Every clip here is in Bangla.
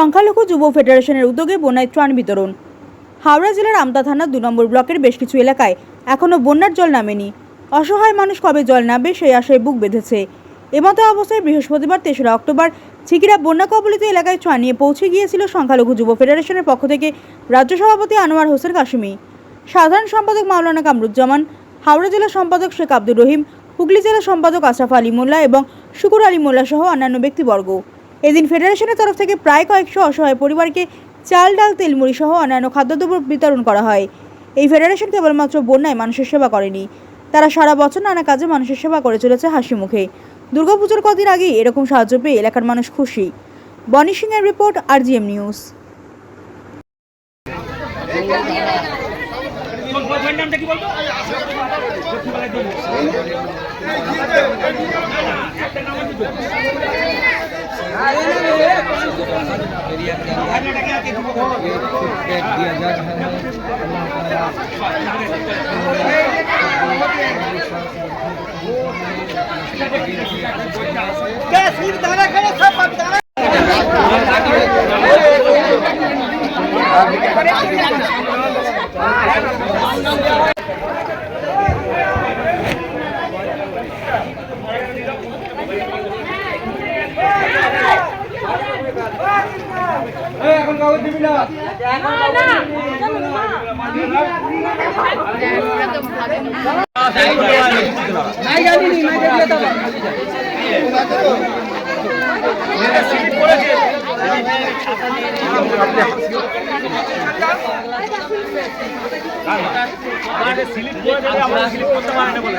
সংখ্যালঘু যুব ফেডারেশনের উদ্যোগে বন্যায় ত্রাণ বিতরণ। হাওড়া জেলার আমতা থানার দু নম্বর ব্লকের বেশ কিছু এলাকায় এখনও বন্যার জল নামেনি। অসহায় মানুষ কবে জল নামবে সেই আশায় বুক বেঁধেছে। এমতো অবস্থায় বৃহস্পতিবার তেসরা অক্টোবর ছিকিরা বন্যা কবলিত এলাকায় ত্রাণ নিয়ে পৌঁছে গিয়েছিল সংখ্যালঘু যুব ফেডারেশনের পক্ষ থেকে রাজ্য সভাপতি আনোয়ার হোসেন কাশিমি। সাধারণ সম্পাদক মাওলানা কামরুজ্জামান, হাওড়া জেলা সম্পাদক শেখ আব্দুর রহিম, হুগলি জেলা সম্পাদক আশরাফ আলী মোল্লা এবং শুকুর আলী মোল্লা সহ অন্যান্য ব্যক্তিবর্গ। এদিন ফেডারেশনের তরফ থেকে প্রায় কয়েকশো অসহায় পরিবারকে চাল ডাল তেলমুড়ি সহ অন্যান্য খাদ্যদ্রব্য বিতরণ করা হয় এই ফেডারেশন কেবলমাত্র বন্যায় মানুষের সেবা করেনি তারা সারা বছর নানা কাজে মানুষের সেবা করে চলেছে হাসি মুখে দুর্গাপুজোর কদিন আগেই এরকম সাহায্য পেয়ে এলাকার মানুষ খুশি বনি সিংয়ের report R G M news তোমার খেলে সব বলতো স্লিপ করে আমরা স্লিপ করতে পারি না বলে।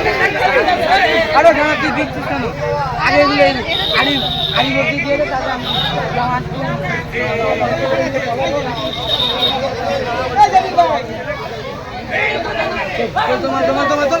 ইয়ে না আরও জানা তুই দেখছিস কেন আগে এগুলো আড়ি আড়ি ভর্তি দিয়ে দে, তারপর আমি জামা তোমার তোমার তোমার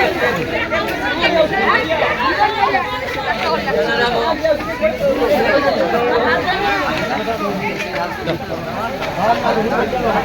তোর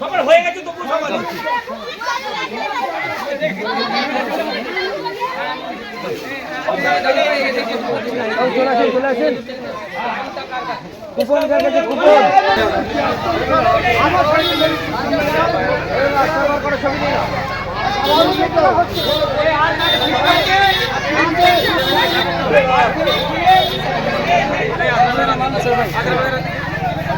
সবার হয়ে গেছে তবু সবার চলে আসেন চলে আসেন কুপন কাছে কুপন